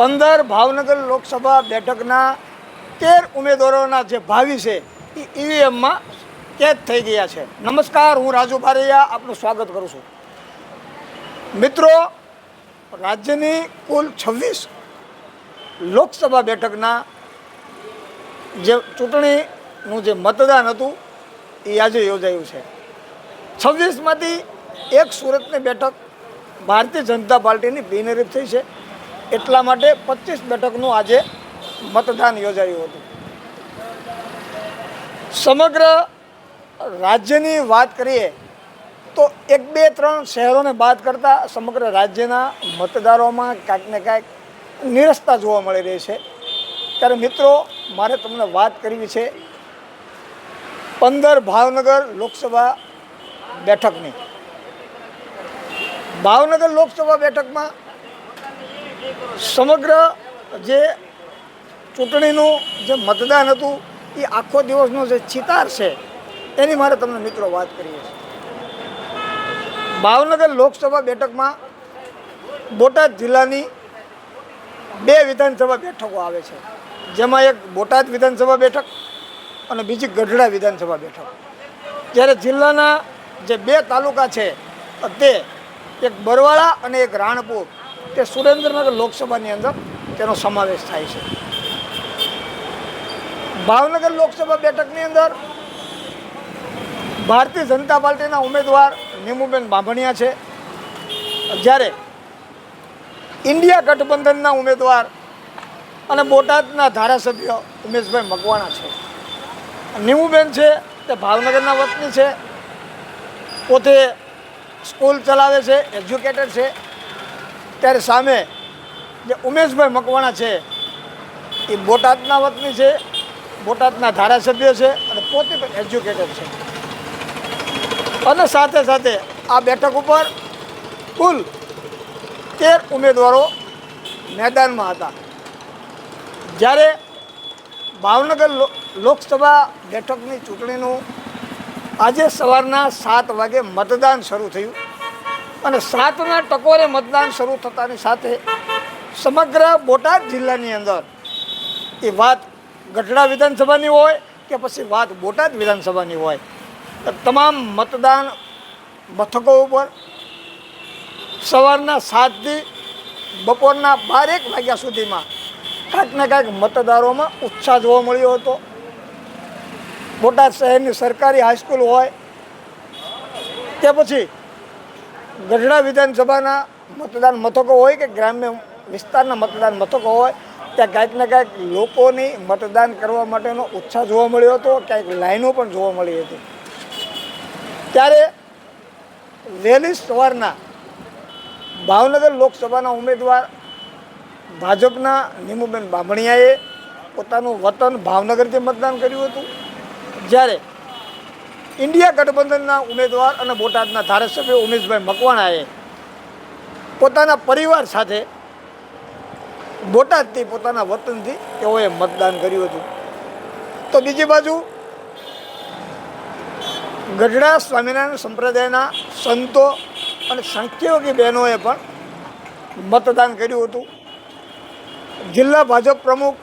પંદર ભાવનગર લોકસભા બેઠકના તેર ઉમેદવારોના જે ભાવિ છે, એ ઈવીએમમાં કેદ થઈ ગયા છે. નમસ્કાર, હું રાજુ બારૈયા, આપનું સ્વાગત કરું છું. મિત્રો, રાજ્યની કુલ છવ્વીસ લોકસભા બેઠકના જે ચૂંટણીનું જે મતદાન હતું, એ આજે યોજાયું છે. છવ્વીસમાંથી એક સુરતની બેઠક ભારતીય જનતા પાર્ટીની બિનહરીફ થઈ છે. એટલા માટે પચીસ બેઠકનું આજે મતદાન યોજાયું હતું. સમગ્ર રાજ્યની વાત કરીએ તો એક, બે, ત્રણ શહેરોને બાદ કરતાં સમગ્ર રાજ્યના મતદારોમાં કાંઈક ને કાંઈક નિરસતા જોવા મળી રહી છે. ત્યારે મિત્રો, મારે તમને વાત કરવી છે પંદર ભાવનગર લોકસભા બેઠકની. ભાવનગર લોકસભા બેઠકમાં સમગ્ર જે ચૂંટણીનું જે મતદાન હતું, એ આખો દિવસનો જે ચિતાર છે, એની મારે તમને મિત્રો વાત કરીએ ભાવનગર લોકસભા બેઠકમાં બોટાદ જિલ્લાની બે વિધાનસભા બેઠકો આવે છે. જેમાં એક બોટાદ વિધાનસભા બેઠક અને બીજી ગઢડા વિધાનસભા બેઠક. જ્યારે જિલ્લાના જે બે તાલુકા છે, તે એક બરવાળા અને એક રાણપુર. તે સુરેન્દ્રનગર લોકસભાની અંદર તેનો સમાવેશ થાય છે. ભાવનગર લોકસભા બેઠકની અંદર ભારતીય જનતા પાર્ટીના ઉમેદવાર નીમુબેન બાંભણિયા છે. જ્યારે ઇન્ડિયા ગઠબંધનના ઉમેદવાર અને બોટાદના ધારાસભ્ય ઉમેશભાઈ મકવાણા છે. નીમુબેન છે, તે ભાવનગરના વતની છે, પોતે સ્કૂલ ચલાવે છે, એજ્યુકેટેડ છે ત્યારે સામે જે ઉમેશભાઈ મકવાણા છે, એ બોટાદના વતની છે, બોટાદના ધારાસભ્ય છે અને પોતે પણ એજ્યુકેટેડ છે. અને સાથે સાથે આ બેઠક ઉપર કુલ તેર ઉમેદવારો મેદાનમાં હતા. જ્યારે ભાવનગર લોકસભા બેઠકની ચૂંટણીનું આજે સવારના સાત વાગે મતદાન શરૂ થયું. અને સાતના ટકોરે મતદાન શરૂ થતાની સાથે સમગ્ર બોટાદ જિલ્લાની અંદર એ વાત ગઢડા વિધાનસભાની હોય કે પછી વાત બોટાદ વિધાનસભાની હોય તમામ મતદાન મથકો ઉપર સવારના સાતથી બપોરના બારેક વાગ્યા સુધીમાં કાંઈક ને કાંઈક મતદારોમાં ઉત્સાહ જોવા મળ્યો હતો. બોટાદ શહેરની સરકારી હાઈસ્કૂલ હોય કે પછી ગઢડા વિધાનસભાના મતદાન મથકો હોય કે ગ્રામ્ય વિસ્તારના મતદાન મથકો હોય, ત્યાં કાંઈક ને કાંઈક લોકોની મતદાન કરવા માટેનો ઉત્સાહ જોવા મળ્યો હતો, ક્યાંક લાઈનો પણ જોવા મળી હતી. ત્યારે વહેલી સવારના ભાવનગર લોકસભાના ઉમેદવાર ભાજપના નીમુબેન બામણિયાએ પોતાનું વતન ભાવનગરથી મતદાન કર્યું હતું. જ્યારે ઇન્ડિયા ગઠબંધનના ઉમેદવાર અને બોટાદના ધારાસભ્ય ઉમેશભાઈ મકવાણાએ પોતાના પરિવાર સાથે બોટાદથી પોતાના વતનથી તેઓએ મતદાન કર્યું હતું. તો બીજી બાજુ ગઢડા સ્વામિનારાયણ સંપ્રદાયના સંતો અને સાંખ્યોગી બહેનોએ પણ મતદાન કર્યું હતું. જિલ્લા ભાજપ પ્રમુખ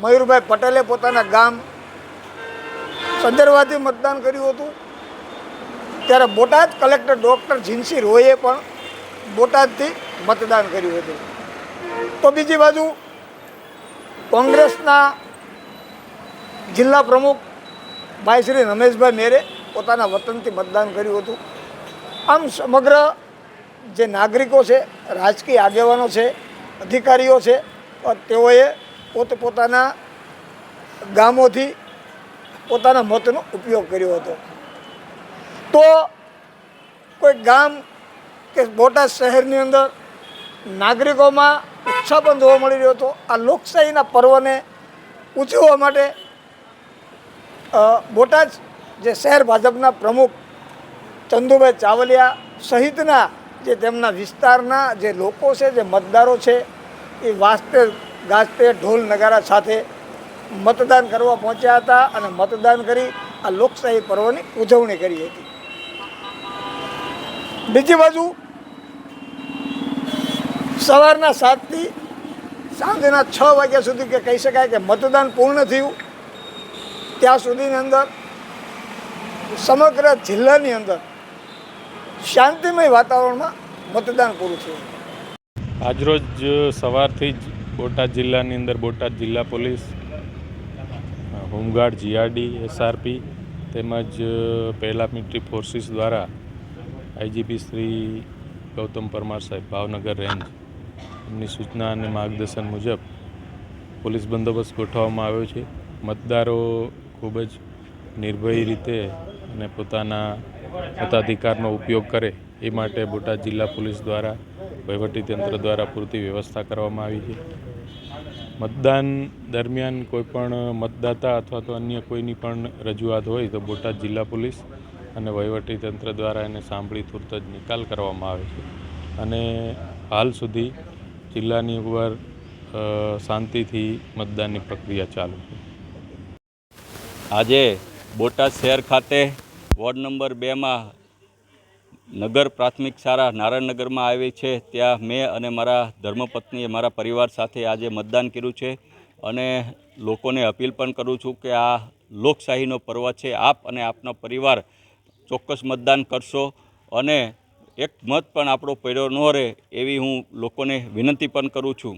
મયુરભાઈ પટેલે પોતાના ગામ સંદર્ભથી મતદાન કર્યું હતું. ત્યારે બોટાદ કલેક્ટર ડૉક્ટર જીનસી રોયે પણ બોટાદથી મતદાન કર્યું હતું. તો બીજી બાજુ કોંગ્રેસના જિલ્લા પ્રમુખ ભાઈ શ્રી રમેશભાઈ મેરે પોતાના વતનથી મતદાન કર્યું હતું. આમ સમગ્ર જે નાગરિકો છે, રાજકીય આગેવાનો છે, અધિકારીઓ છે, તેઓએ પોતપોતાના ગામોથી પોતાના મતનો ઉપયોગ કર્યો હતો. તો કોઈ ગામ કે બોટાદ શહેરની અંદર નાગરિકોમાં ઉત્સાહ પણ જોવા મળી રહ્યો હતો. આ લોકશાહીના પર્વને ઉજવવા માટે બોટાદ જે શહેર ભાજપના પ્રમુખ ચંદુભાઈ ચાવલિયા સહિતના જે તેમના વિસ્તારના જે લોકો છે, જે મતદારો છે, એ વાસ્તે ગાજતે ઢોલ નગારા સાથે મતદાન કરવા પહોંચ્યા હતા અને મતદાન કરી આ લોકશાહી પર્વની ઉજવણી કરી હતી. બીજી બાજુ સવારના સાતથી સાંજના છ વાગ્યા સુધી કે કહી શકાય કે મતદાન પૂર્ણ થયું. ત્યાં સુધીની અંદર સમગ્ર જિલ્લાની અંદર શાંતિમય વાતાવરણમાં મતદાન પૂરું થયું. આજરોજ સવારથી જ બોટાદ જિલ્લાની અંદર બોટાદ જિલ્લા પોલીસ હોમગાર્ડ, જીઆરડી, એસઆરપી તેમજ પહેલા મિલિટરી ફોર્સિસ દ્વારા આઈજીપી શ્રી ગૌતમ પરમાર સાહેબ, ભાવનગર રેન્જ. એમની સૂચના અને માર્ગદર્શન મુજબ પોલીસ બંદોબસ્ત ગોઠવવામાં આવ્યો છે. મતદારો ખૂબ જ નિર્ભય રીતે અને પોતાના મતાધિકારનો ઉપયોગ કરે એ માટે બોટાદ જિલ્લા પોલીસ દ્વારા વહીવટીતંત્ર દ્વારા પૂરતી વ્યવસ્થા કરવામાં આવી છે. મતદાન દરમિયાન કોઈ પણ મતદાતા અથવા તો અન્ય કોઈની પણ રજૂઆત હોય તો બોટાદ જિલ્લા પોલીસ અને વહીવટીતંત્ર દ્વારા એને સાંભળી તુરત જ નિકાલ કરવામાં આવે છે. અને હાલ સુધી જિલ્લાની ઉપર શાંતિથી મતદાનની પ્રક્રિયા ચાલુ છે. આજે બોટાદ શહેર ખાતે વોર્ડ નંબર બેમાં નગર પ્રાથમિક શાળા નારાયણનગરમાં આવી છે. ત્યાં મેં અને મારા ધર્મપત્નીએ મારા પરિવાર સાથે આજે મતદાન કર્યું છે અને લોકોને અપીલ પણ કરું છું કે આ લોકશાહીનો પર્વ છે. આપ અને આપનો પરિવાર ચોક્કસ મતદાન કરશો અને એક મત પણ આપણો પડ્યો ન રહે એવી હું લોકોને વિનંતી પણ કરું છું.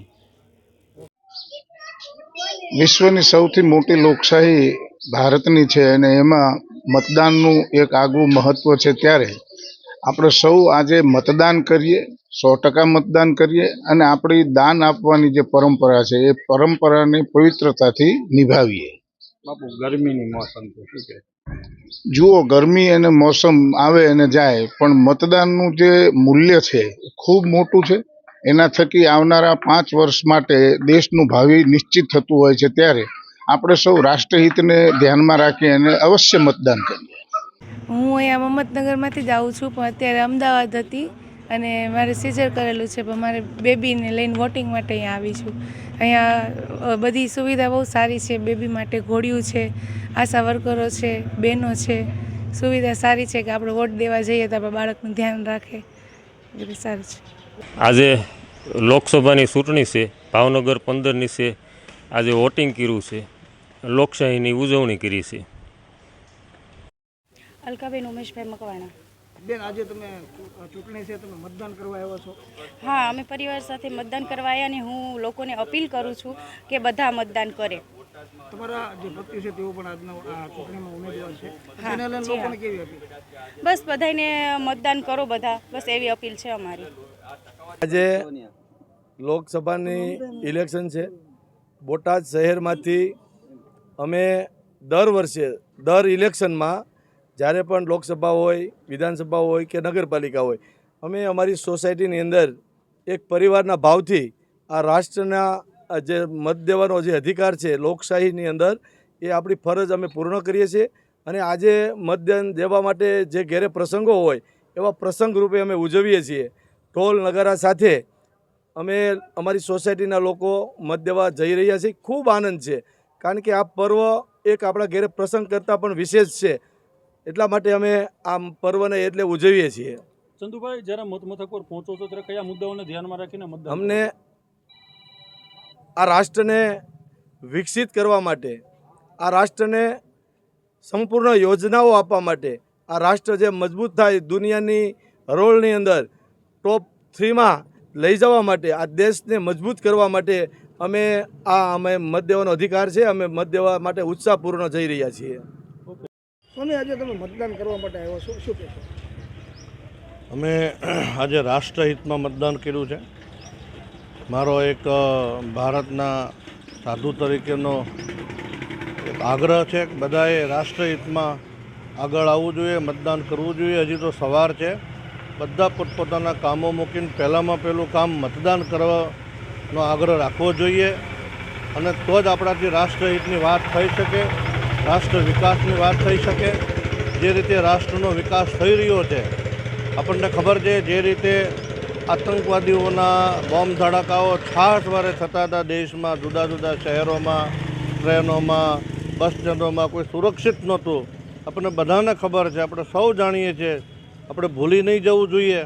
વિશ્વની સૌથી મોટી લોકશાહી ભારતની છે અને એમાં મતદાનનું એક આગવું મહત્વ છે ત્યારે આપણે સૌ આજે મતદાન કરીએ સો ટકા મતદાન કરીએ અને આપણી દાન આપવાની જે પરંપરા છે એ પરંપરાને પવિત્રતાથી નિભાવીએ. બાપુ ગરમીની મોસમ શું જુઓ ગરમી અને મોસમ આવે અને જાય પણ મતદાનનું જે મૂલ્ય છે એ ખૂબ મોટું છે. એના થકી આવનારા પાંચ વર્ષ માટે દેશનું ભાવિ નિશ્ચિત થતું હોય છે ત્યારે આપણે સૌ રાષ્ટ્રહિતને ધ્યાનમાં રાખી અને અવશ્ય મતદાન કરીએ. હું અહીંયા મમતનગરમાંથી જ આવું છું, પણ અત્યારે અમદાવાદ હતી અને મારે સિઝર કરેલું છે, પણ મારે બેબીને લઈને વોટિંગ માટે અહીંયા આવી છું. અહીંયા બધી સુવિધા બહુ સારી છે, બેબી માટે ઘોડિયું છે, આશા વર્કરો છે, બહેનો છે, સુવિધા સારી છે કે આપણે વોટ દેવા જઈએ તો આપણા બાળકનું ધ્યાન રાખે. એટલે સારું છે. આજે લોકસભાની ચૂંટણી છે, ભાવનગર પંદરની છે, આજે વોટિંગ કર્યું છે, લોકશાહીની ઉજવણી કરી છે. અલકાબેન ઉમેશભાઈ મકવાણા. બેન આજે તમે ચૂંટણી છે તમે મતદાન કરવા આવ્યા છો. હા અમે પરિવાર સાથે મતદાન કરવા આવ્યા અને હું લોકોને અપીલ કરું છું કે બધા મતદાન કરે. તમારા જે પતિ છે તેઓ પણ આજના ચૂંટણીમાં ઉમેદવાર છે. તેને લઈને લોકોને કેવી અપીલ? બસ બધાને મતદાન કરો બધા. બસ એવી અપીલ છે અમારી. આજે લોકસભાની ઇલેક્શન છે. બોટાદ શહેરમાંથી અમે દર વર્ષે દર ઇલેક્શનમાં જ્યારે પણ લોકસભા હોય, વિધાનસભા હોય કે નગરપાલિકા હોય, અમે અમારી સોસાયટીની અંદર એક પરિવારના ભાવથી આ રાષ્ટ્રના જે મત દેવાનો જે અધિકાર છે, લોકશાહીની અંદર એ આપણી ફરજ અમે પૂર્ણ કરીએ છીએ. અને આજે મતદાન દેવા માટે જે ઘેરે પ્રસંગો હોય, એવા પ્રસંગ રૂપે અમે ઉજવીએ છીએ. ઢોલ નગારા સાથે અમે અમારી સોસાયટીના લોકો મત દેવા જઈ રહ્યા છીએ. ખૂબ આનંદ છે. કારણ કે આ પર્વ એક આપણા ઘેરે પ્રસંગ કરતાં પણ વિશેષ છે. એટલા માટે અમે આ પર્વને એટલે ઉજવીએ છીએ. ચંદુભાઈ જ્યારે મતમથક પર પહોંચો છો ત્યારે કયા મુદ્દાઓને ધ્યાનમાં રાખીને મતદાન અમને આ રાષ્ટ્રને વિકસિત કરવા માટે આ રાષ્ટ્રને સંપૂર્ણ યોજનાઓ આપવા માટે આ રાષ્ટ્ર જે મજબૂત થાય દુનિયાની હરોળની અંદર ટોપ થ્રીમાં લઈ જવા માટે આ દેશને મજબૂત કરવા માટે અમે આ અમે મત દેવાનો અધિકાર છે અમે મત દેવા માટે ઉત્સાહપૂર્ણ જઈ રહ્યા છીએ. સ્વામી આજે તમે મતદાન કરવા માટે આવ્યા છો, શું કહેશો? અમે આજે રાષ્ટ્રહિતમાં મતદાન કર્યું છે. મારો એક ભારતના સાધુ તરીકેનો એક આગ્રહ છે કે બધાએ રાષ્ટ્રહિતમાં આગળ આવવું જોઈએ, મતદાન કરવું જોઈએ. હજી તો સવાર છે. બધા પોતપોતાના કામો મૂકીને પહેલાંમાં પહેલું કામ મતદાન કરવાનો આગ્રહ રાખવો જોઈએ. અને તો જ આપણાથી રાષ્ટ્રહિતની વાત થઈ શકે. રાષ્ટ્ર વિકાસની વાત થઈ શકે, જે રીતે રાષ્ટ્રનો વિકાસ થઈ રહ્યો છે. આપણને ખબર છે, જે રીતે આતંકવાદીઓના બોમ્બ ધડાકાઓ છાસ વારે થતા હતા દેશમાં, જુદા જુદા શહેરોમાં, ટ્રેનોમાં બસ સ્ટેન્ડોમાં કોઈ સુરક્ષિત નહોતું. આપણને બધાને ખબર છે, આપણે સૌ જાણીએ છીએ, આપણે ભૂલી નહીં જવું જોઈએ.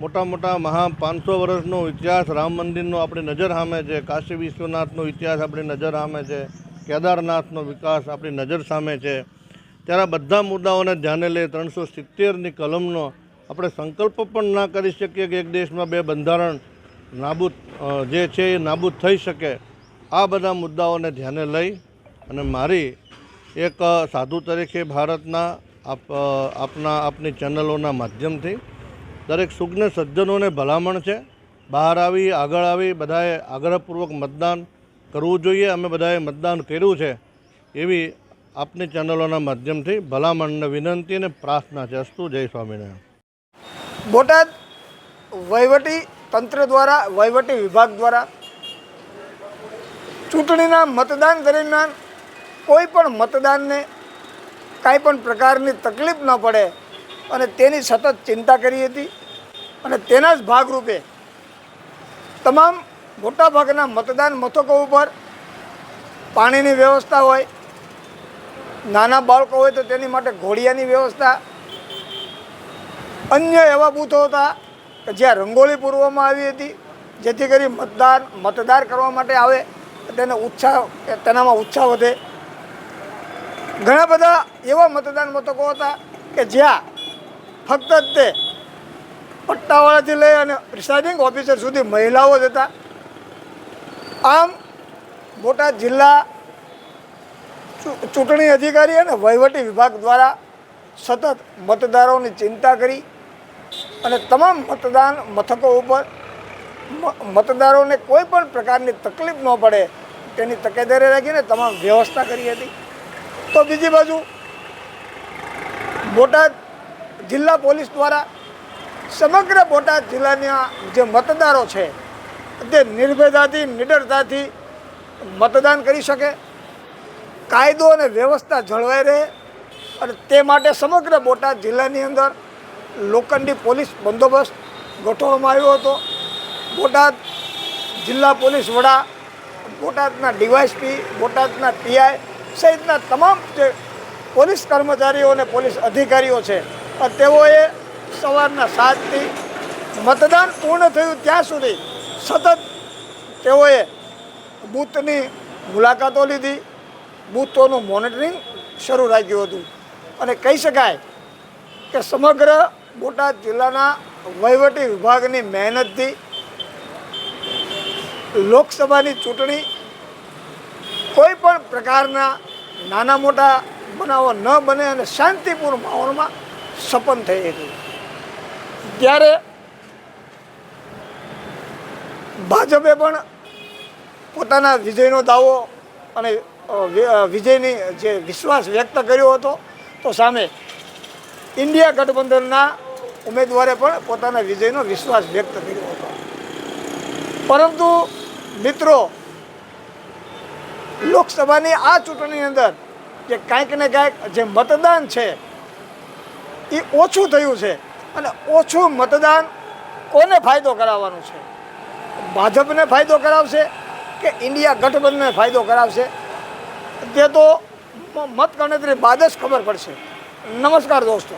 મોટા મોટા મહા પાંચસો વર્ષનો ઇતિહાસ, રામ મંદિરનો આપણી નજર સામે છે, કાશી વિશ્વનાથનો ઇતિહાસ આપણી નજર સામે છે. કેદારનાથનો વિકાસ આપણી નજર સામે છે. ત્યારે બધા મુદ્દાઓને ધ્યાને લઈ ત્રણસો સિત્તેરની કલમનો આપણે સંકલ્પ પણ ના કરી શકીએ કે એક દેશમાં બે બંધારણ નાબૂદ જે છે એ નાબૂદ થઈ શકે. આ બધા મુદ્દાઓને ધ્યાને લઈ અને મારી એક સાધુ તરીકે ભારતના આપ આપના, આપની ચેનલોના માધ્યમથી દરેક સુજ્ઞ સજ્જનોને ભલામણ છે. બહાર આવી, આગળ આવી, બધાએ આગ્રહપૂર્વક મતદાન કરવું જોઈએ. અમે બધાએ મતદાન કર્યું છે. એવી આપની ચેનલોના માધ્યમથી ભલામણને વિનંતી અને પ્રાર્થના છે. અસ્તુ જય સ્વામિનારાયણ. બોટાદ વહીવટી તંત્ર દ્વારા, વહીવટી વિભાગ દ્વારા ચૂંટણીના મતદાન દરમિયાન કોઈ પણ મતદાનને કાંઈ પણ પ્રકારની તકલીફ ન પડે અને તેની સતત ચિંતા કરી હતી અને તેના જ ભાગરૂપે તમામ મોટાભાગના મતદાન મથકો ઉપર પાણીની વ્યવસ્થા હોય, નાના બાળકો હોય તો તેની માટે ઘોડિયાની વ્યવસ્થા. અન્ય એવા બૂથો હતા કે જ્યાં રંગોળી પૂરવામાં આવી હતી, જેથી કરી મતદાર મતદાર કરવા માટે આવે, તેને ઉત્સાહ, તેનામાં ઉત્સાહ વધે. ઘણા બધા એવા મતદાન મથકો હતા કે જ્યાં ફક્ત તે પટ્ટાવાળાથી લઈ અને પ્રિસાઇડિંગ ઓફિસર સુધી મહિલાઓ જ હતા. આમ બોટાદ જિલ્લા ચૂંટણી અધિકારી અને વહીવટી વિભાગ દ્વારા સતત મતદારોની ચિંતા કરી અને તમામ મતદાન મથકો ઉપર મતદારોને કોઈ પણ પ્રકારની તકલીફ ન પડે તેની તકેદારી રાખીને તમામ વ્યવસ્થા કરી હતી. તો બીજી બાજુ બોટાદ જિલ્લા પોલીસ દ્વારા સમગ્ર બોટાદ જિલ્લાના જે મતદારો છે તે નિર્ભયતાથી, નિડરતાથી મતદાન કરી શકે. કાયદો અને વ્યવસ્થા જળવાઈ રહે અને તે માટે સમગ્ર બોટાદ જિલ્લાની અંદર લોખંડી પોલીસ બંદોબસ્ત ગોઠવવામાં આવ્યો હતો. બોટાદ જિલ્લા પોલીસ વડા, બોટાદના ડીવાયસપી, બોટાદના પીઆઈ સહિતના તમામ જે પોલીસ કર્મચારીઓ અને પોલીસ અધિકારીઓ છે તેઓએ સવારના સાતથી મતદાન પૂર્ણ થયું ત્યાં સુધી સતત તેઓએ બૂથની મુલાકાતો લીધી. બૂથોનું મોનિટરિંગ શરૂ રાખ્યું હતું. અને કહી શકાય કે સમગ્ર બોટાદ જિલ્લાના વહીવટી વિભાગની મહેનતથી લોકસભાની ચૂંટણી કોઈ પણ પ્રકારના નાના મોટા બનાવો ન બને અને શાંતિપૂર્ણ માહોલમાં સપન થઈ હતી. ત્યારે ભાજપે પણ પોતાના વિજયનો દાવો અને વિજયની જે વિશ્વાસ વ્યક્ત કર્યો હતો, તો સામે ઇન્ડિયા ગઠબંધનના ઉમેદવારે પણ પોતાના વિજયનો વિશ્વાસ વ્યક્ત કર્યો હતો. પરંતુ મિત્રો, લોકસભાની આ ચૂંટણીની અંદર જે કાંઈક ને કાંઈક જે મતદાન છે એ ઓછું થયું છે અને ઓછું મતદાન કોને ફાયદો કરાવવાનું છે? ભાજપને ફાયદો કરાવશે કે ઇન્ડિયા ગઠબંધનને ફાયદો કરાવશે? તે તો મતગણતરી બાદ જ ખબર પડશે. નમસ્કાર દોસ્તો.